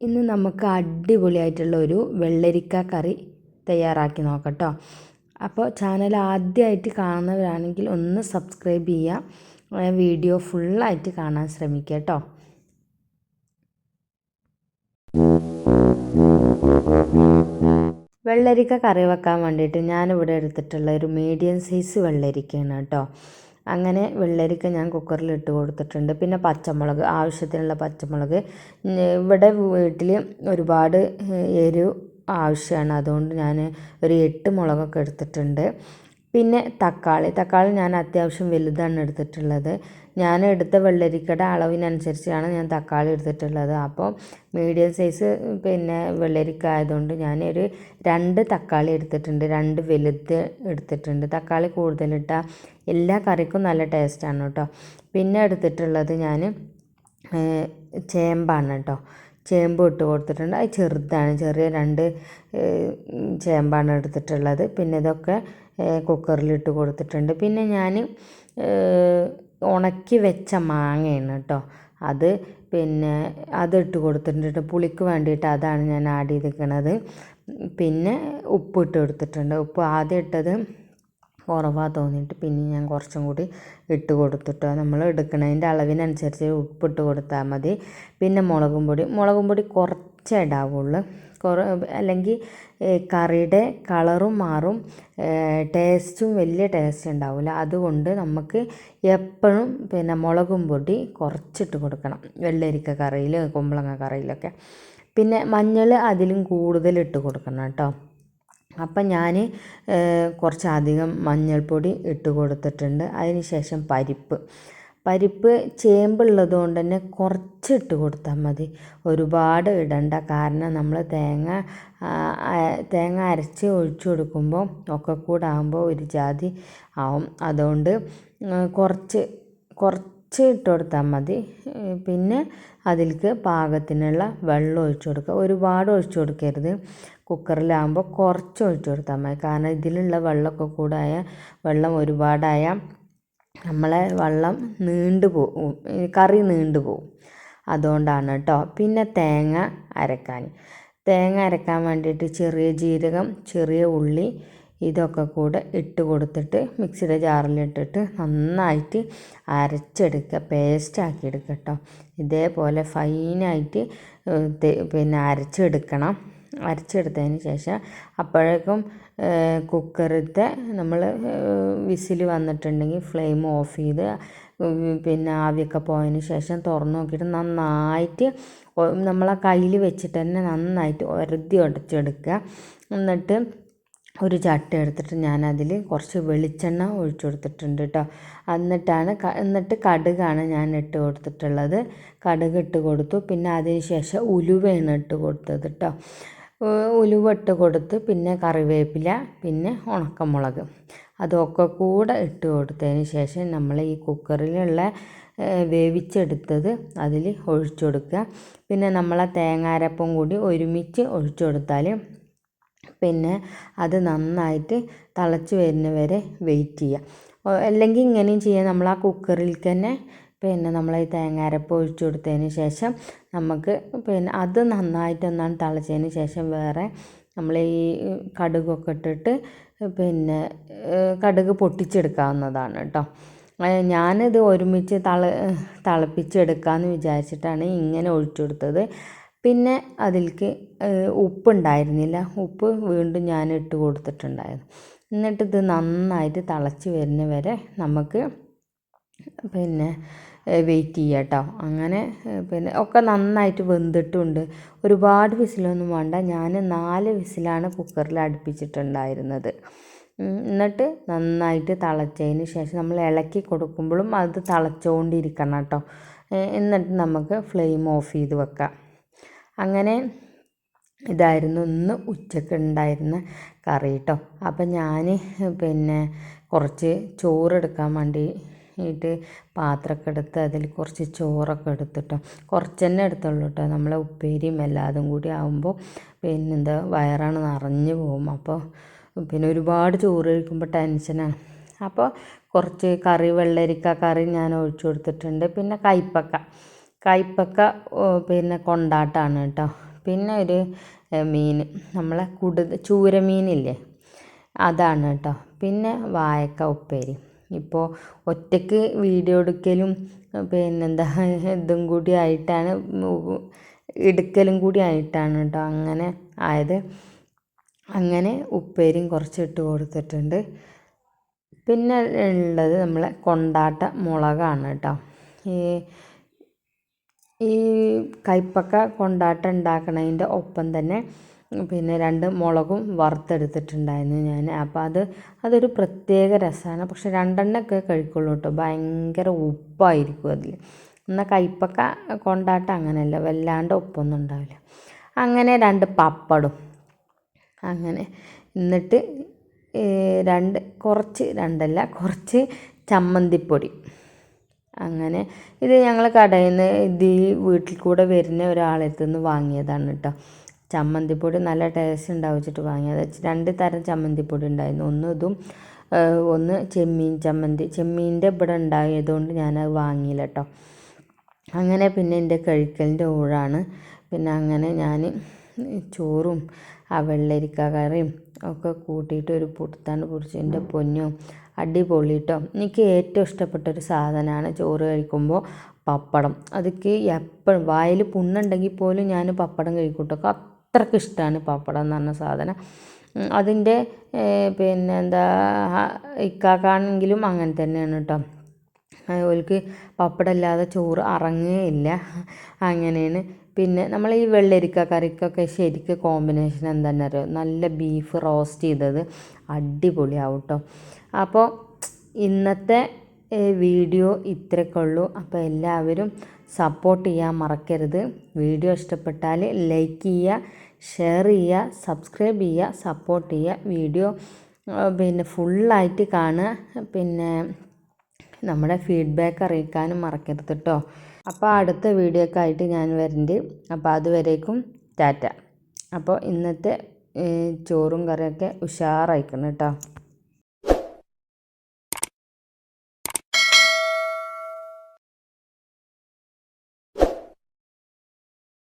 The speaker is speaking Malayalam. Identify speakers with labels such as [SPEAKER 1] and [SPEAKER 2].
[SPEAKER 1] ഇന്ന് നമുക്ക് അടിപൊളിയായിട്ടുള്ള ഒരു വെള്ളരിക്ക കറി തയ്യാറാക്കി നോക്കട്ടോ. അപ്പോൾ ചാനൽ ആദ്യമായിട്ട് കാണുന്നവരാണെങ്കിൽ ഒന്ന് സബ്സ്ക്രൈബ് ചെയ്യുക വീഡിയോ ഫുള്ളായിട്ട് കാണാൻ ശ്രമിക്കുക കേട്ടോ. വെള്ളരിക്ക കറി വെക്കാൻ വേണ്ടിയിട്ട് ഞാനിവിടെ എടുത്തിട്ടുള്ള ഒരു മീഡിയം സൈസ് വെള്ളരിക്കയാണ് കേട്ടോ. അങ്ങനെ വെള്ളരിക്ക ഞാൻ കുക്കറിൽ ഇട്ട് കൊടുത്തിട്ടുണ്ട്. പിന്നെ പച്ചമുളക് ആവശ്യത്തിനുള്ള പച്ചമുളക്. ഇവിടെ വീട്ടിൽ ഒരുപാട് എരിവ് ആവശ്യമാണ് അതുകൊണ്ട് ഞാൻ ഒരു എട്ട് മുളകൊക്കെ എടുത്തിട്ടുണ്ട്. പിന്നെ തക്കാളി. തക്കാളി ഞാൻ അത്യാവശ്യം വലുതാണ് എടുത്തിട്ടുള്ളത്. ഞാൻ എടുത്ത വെള്ളരിക്കയുടെ അളവിനനുസരിച്ചാണ് ഞാൻ തക്കാളി എടുത്തിട്ടുള്ളത്. അപ്പോൾ മീഡിയം സൈസ് പിന്നെ വെള്ളരിക്ക ആയതുകൊണ്ട് ഞാനൊരു രണ്ട് തക്കാളി എടുത്തിട്ടുണ്ട്. രണ്ട് വലുത് എടുത്തിട്ടുണ്ട്. തക്കാളി കൂടുതലിട്ടാൽ എല്ലാ കറിക്കും നല്ല ടേസ്റ്റാണ് കേട്ടോ. പിന്നെ എടുത്തിട്ടുള്ളത് ഞാൻ ചേമ്പാണ് കേട്ടോ. ചേമ്പ് ഇട്ട് കൊടുത്തിട്ടുണ്ട്. അത് ചെറുതാണ്. ചെറിയ രണ്ട് ചേമ്പാണ് എടുത്തിട്ടുള്ളത്. പിന്നെ ഇതൊക്കെ കുക്കറിലിട്ട് കൊടുത്തിട്ടുണ്ട്. പിന്നെ ഞാൻ ഉണക്കി വെച്ച മാങ്ങയാണ് കേട്ടോ അത് പിന്നെ അതിട്ട് കൊടുത്തിട്ടുണ്ട് പുളിക്ക് വേണ്ടിയിട്ട് അതാണ് ഞാൻ ആഡ് ചെയ്തിരിക്കുന്നത് പിന്നെ ഉപ്പ് ഇട്ട് കൊടുത്തിട്ടുണ്ട്. ഉപ്പ് ആദ്യം ഇട്ടത് കുറവാ തോന്നിയിട്ട് പിന്നെ ഞാൻ കുറച്ചും കൂടി ഇട്ട് കൊടുത്തിട്ടോ നമ്മൾ എടുക്കുന്നതിന്റെ അളവിനനുസരിച്ച് ഉപ്പിട്ട് കൊടുത്താൽ മതി. പിന്നെ മുളകും പൊടി മുളകും പൊടി കുറച്ചേ ഇടാവുള്ളൂ. കുറ അല്ലെങ്കിൽ കറിയുടെ കളറും മാറും ടേസ്റ്റും വലിയ ടേസ്റ്റ് ഉണ്ടാവില്ല. അതുകൊണ്ട് നമുക്ക് എപ്പോഴും പിന്നെ മുളകും പൊടി കുറച്ചിട്ട് കൊടുക്കണം. വെള്ളരിക്ക കറിയിൽ കുമ്പളങ്ങ കറിയിലൊക്കെ. പിന്നെ മഞ്ഞൾ അതിലും കൂടുതൽ ഇട്ട് കൊടുക്കണം കേട്ടോ. അപ്പം ഞാൻ കുറച്ചധികം മഞ്ഞൾപ്പൊടി ഇട്ട് കൊടുത്തിട്ടുണ്ട്. അതിന് ശേഷം പരിപ്പ്. പരിപ്പ് ചേമ്പുള്ളത് കൊണ്ട് തന്നെ കുറച്ചിട്ട് കൊടുത്താൽ മതി. ഒരുപാട് ഇടണ്ട. കാരണം നമ്മൾ തേങ്ങ തേങ്ങ അരച്ച് ഒഴിച്ചു കൊടുക്കുമ്പോൾ ഒക്കെ കൂടെ ആകുമ്പോൾ ഒരു ജാതി ആവും. അതുകൊണ്ട് കുറച്ച് കുറച്ച് ഇട്ട് കൊടുത്താൽ മതി. പിന്നെ അതിലേക്ക് പാകത്തിനുള്ള വെള്ളം ഒഴിച്ചു കൊടുക്കുക. ഒരുപാട് ഒഴിച്ചു കൊടുക്കരുത്. കുക്കറിലാകുമ്പോൾ കുറച്ച് ഒഴിച്ചു കൊടുത്താൽ മതി. കാരണം ഇതിലുള്ള വെള്ളമൊക്കെ കൂടായ വെള്ളം ഒരുപാടായ നമ്മളെ വെള്ളം നീണ്ടു പോകും കറി നീണ്ടു പോകും അതുകൊണ്ടാണ് കേട്ടോ പിന്നെ തേങ്ങ അരക്കാൻ. തേങ്ങ അരക്കാൻ വേണ്ടിയിട്ട് ചെറിയ ജീരകം ചെറിയ ഉള്ളി ഇതൊക്കെ കൂടെ ഇട്ട് കൊടുത്തിട്ട് മിക്സിയുടെ ജാറിലിട്ടിട്ട് നന്നായിട്ട് അരച്ചെടുക്കുക പേസ്റ്റാക്കി എടുക്കുക കേട്ടോ ഇതേപോലെ ഫൈനായിട്ട് പിന്നെ അരച്ചെടുക്കണം. അരച്ചെടുത്തതിന് ശേഷം അപ്പോഴേക്കും കുക്കറിലത്തെ നമ്മൾ വിസിൽ വന്നിട്ടുണ്ടെങ്കിൽ ഫ്ലെയിം ഓഫ് ചെയ്ത് പിന്നെ ആവിയൊക്കെ പോയതിന് ശേഷം തുറന്നു നോക്കിയിട്ട് നന്നായിട്ട് നമ്മളെ കയ്യിൽ വെച്ചിട്ട് തന്നെ നന്നായിട്ട് ഒരതി ഉടച്ചെടുക്കുക. എന്നിട്ട് ഒരു ചട്ടി എടുത്തിട്ട് ഞാനതിൽ കുറച്ച് വെളിച്ചെണ്ണ ഒഴിച്ചു കൊടുത്തിട്ടുണ്ട് കേട്ടോ എന്നിട്ടാണ് എന്നിട്ട് കടുകാണ് ഞാൻ ഇട്ട് കൊടുത്തിട്ടുള്ളത്. കടുക് ഇട്ട് കൊടുത്തു. പിന്നെ അതിന് ശേഷം ഉലുവയാണ് ഇട്ട് കൊടുത്തത് കേട്ടോ ഉലുവ ഇട്ട് കൊടുത്ത് പിന്നെ കറിവേപ്പില പിന്നെ ഉണക്കമുളക്. അതൊക്കെ കൂടെ ഇട്ട് കൊടുത്തതിന് ശേഷം നമ്മൾ ഈ കുക്കറിലുള്ള വേവിച്ചെടുത്തത് അതിൽ ഒഴിച്ചു കൊടുക്കുക. പിന്നെ നമ്മളെ തേങ്ങാരപ്പം കൂടി ഒരുമിച്ച് ഒഴിച്ചു കൊടുത്താൽ പിന്നെ അത് നന്നായിട്ട് തിളച്ച് വരുന്നവരെ വെയിറ്റ് ചെയ്യുക. അല്ലെങ്കിൽ ഇങ്ങനെയും ചെയ്യാം. നമ്മൾ ആ കുക്കറിൽ തന്നെ പിന്നെ നമ്മൾ ഈ തേങ്ങാരപ്പ് ഒഴിച്ചു കൊടുത്തതിന് ശേഷം നമുക്ക് പിന്നെ അത് നന്നായിട്ടൊന്നാണ് തിളച്ചതിന് ശേഷം വേറെ നമ്മൾ ഈ കടുകൊക്കെ ഇട്ടിട്ട് പിന്നെ കടുക് പൊട്ടിച്ചെടുക്കാവുന്നതാണ് കേട്ടോ. ഞാനിത് ഒരുമിച്ച് തള തിളപ്പിച്ചെടുക്കാമെന്ന് വിചാരിച്ചിട്ടാണ് ഇങ്ങനെ ഒഴിച്ചു കൊടുത്തത്. പിന്നെ അതിലേക്ക് ഉപ്പുണ്ടായിരുന്നില്ല. ഉപ്പ് വീണ്ടും ഞാൻ ഇട്ട് കൊടുത്തിട്ടുണ്ടായിരുന്നു. എന്നിട്ട് ഇത് നന്നായിട്ട് തിളച്ച് വരുന്ന വരെ നമുക്ക് പിന്നെ വെയിറ്റ് ചെയ്യുക കേട്ടോ അങ്ങനെ പിന്നെ ഒക്കെ നന്നായിട്ട് വെന്തിട്ടുണ്ട്. ഒരുപാട് വിസിലൊന്നും വേണ്ട. ഞാൻ നാല് വിസിലാണ് കുക്കറിൽ അടുപ്പിച്ചിട്ടുണ്ടായിരുന്നത്. എന്നിട്ട് നന്നായിട്ട് തിളച്ചതിന് ശേഷം നമ്മൾ ഇളക്കി കൊടുക്കുമ്പോഴും അത് തിളച്ചുകൊണ്ടിരിക്കണം കേട്ടോ. എന്നിട്ട് നമുക്ക് ഫ്ലെയിം ഓഫ് ചെയ്ത് വെക്കാം. അങ്ങനെ ഇതായിരുന്നു ഇന്ന് ഉച്ചയ്ക്ക് ഉണ്ടായിരുന്ന കറി കേട്ടോ. അപ്പം ഞാൻ പിന്നെ കുറച്ച് ചോറ് എടുക്കാൻ വേണ്ടി യിട്ട് പാത്രമൊക്കെ എടുത്ത് അതിൽ കുറച്ച് ചോറൊക്കെ എടുത്തിട്ടോ കുറച്ച് തന്നെ എടുത്തുള്ളൂ കേട്ടോ. നമ്മളെ ഉപ്പേരിയും എല്ലാതും കൂടി ആകുമ്പോൾ പിന്നെന്താ വയറാണ് നിറഞ്ഞു പോകും. അപ്പോൾ പിന്നെ ഒരുപാട് ചോറ് കഴിക്കുമ്പോൾ ടെൻഷനാണ്. അപ്പോൾ കുറച്ച് കറി വെള്ളരിക്ക കറി ഞാൻ ഒഴിച്ചു കൊടുത്തിട്ടുണ്ട്. പിന്നെ കയ്പ്പക്ക കയ്പ്പക്ക പിന്നെ കൊണ്ടാട്ടമാണ് കേട്ടോ. പിന്നെ ഒരു മീൻ. നമ്മളെ കുടുത ചൂരമീനില്ലേ? അതാണ് കേട്ടോ. പിന്നെ വായക്ക ഉപ്പേരി. ഇപ്പോൾ ഒറ്റയ്ക്ക് വീഡിയോ എടുക്കലും പിന്നെന്താ ഇതും കൂടി ആയിട്ടാണ് എടുക്കലും കൂടി ആയിട്ടാണ് കേട്ടോ അങ്ങനെ ആയത്. അങ്ങനെ ഉപ്പേരിയും കുറച്ച് ഇട്ട് കൊടുത്തിട്ടുണ്ട്. പിന്നെ ഉള്ളത് നമ്മളെ കൊണ്ടാട്ട മുളകാണ് കേട്ടോ. ഈ ഈ കൈപ്പക്ക കൊണ്ടാട്ടം ഉണ്ടാക്കണതിന്റെ ഒപ്പം തന്നെ പിന്നെ രണ്ട് മുളകും വറുത്തെടുത്തിട്ടുണ്ടായിരുന്നു ഞാൻ. അപ്പോൾ അത് അതൊരു പ്രത്യേക രസമാണ് പക്ഷെ രണ്ടെണ്ണമൊക്കെ കഴിക്കുള്ളൂ കേട്ടോ ഭയങ്കര ഉപ്പായിരിക്കും അതിൽ എന്നാൽ കൈപ്പക്ക കൊണ്ടാട്ടം അങ്ങനെയല്ല. വല്ലാണ്ട് ഉപ്പൊന്നും ഉണ്ടാവില്ല. അങ്ങനെ രണ്ട് പപ്പടും. അങ്ങനെ എന്നിട്ട് രണ്ട് കുറച്ച് രണ്ടല്ല കുറച്ച് ചമ്മന്തിപ്പൊടി. അങ്ങനെ ഇത് ഞങ്ങൾ കടയിൽ നിന്ന് ഇത് വീട്ടിൽ കൂടെ വരുന്ന ഒരാളടുത്ത് നിന്ന് വാങ്ങിയതാണ് കേട്ടോ ചമ്മന്തിപ്പൊടി നല്ല ടേസ്റ്റ് ഉണ്ടാവും വെച്ചിട്ട് വാങ്ങിയത് രണ്ട് തരം ചമ്മന്തിപ്പൊടി ഉണ്ടായിരുന്നു. ഒന്ന് ഇതും ഒന്ന് ചെമ്മീൻ ചമ്മന്തി. ചെമ്മീന്റെ ഇവിടെ ഉണ്ടായതുകൊണ്ട് ഞാനത് വാങ്ങിയില്ല കേട്ടോ അങ്ങനെ പിന്നെ എന്റെ കഴിക്കലിന്റെ ഊഴാണ്. പിന്നെ അങ്ങനെ ഞാൻ ചോറും ആ വെള്ളരിക്ക കറിയും ഒക്കെ കൂട്ടിയിട്ട് ഒരു പുടുത്താണ്ട് പൊടിച്ച് എന്റെ പൊന്നും അടിപൊളി കേട്ടോ എനിക്ക് ഏറ്റവും ഇഷ്ടപ്പെട്ട ഒരു സാധനമാണ് ചോറ് കഴിക്കുമ്പോൾ പപ്പടം. അതൊക്കെ എപ്പോഴും വായിൽ പുണ്ണുണ്ടെങ്കിൽ പോലും ഞാൻ പപ്പടം കഴിക്കൂട്ടോ. കേട്ടോ അത്രയ്ക്ക് ഇഷ്ടമാണ് പപ്പടം എന്ന് പറഞ്ഞ സാധനം. അതിന്റെ പിന്നെ എന്താ ഇക്കാക്കാണെങ്കിലും അങ്ങനെ തന്നെയാണ് കേട്ടോ ഓൽക്ക് പപ്പടം ഇല്ലാതെ ചോറ് ഇറങ്ങുകയില്ല അങ്ങനെയാണ്. പിന്നെ നമ്മൾ ഈ വെള്ളരിക്ക കറിക്കൊക്കെ ശരിക്കും കോമ്പിനേഷൻ എന്താണെന്ന് അറിയോ? നല്ല ബീഫ് റോസ്റ്റ് ചെയ്തത് അടിപൊളിയാവും കേട്ടോ അപ്പോൾ ഇന്നത്തെ വീഡിയോ ഇത്രയൊക്കെ ഉള്ളൂ അപ്പോൾ എല്ലാവരും സപ്പോർട്ട് ചെയ്യാൻ മറക്കരുത്. വീഡിയോ ഇഷ്ടപ്പെട്ടാൽ ലൈക്ക് ചെയ്യുക ഷെയർ ചെയ്യുക സബ്സ്ക്രൈബ് ചെയ്യുക സപ്പോർട്ട് ചെയ്യുക. വീഡിയോ പിന്നെ ഫുള്ളായിട്ട് കാണുക. പിന്നെ നമ്മുടെ ഫീഡ്ബാക്ക് അറിയിക്കാനും മറക്കരുത് കേട്ടോ. അപ്പോൾ അടുത്ത വീഡിയോക്കായിട്ട് ഞാൻ വരുന്നുണ്ട് അപ്പോൾ അതുവരേക്കും ടാറ്റ. അപ്പോൾ ഇന്നത്തെ ചോറും കറിയൊക്കെ ഉഷാറായിക്കണം കേട്ടോ.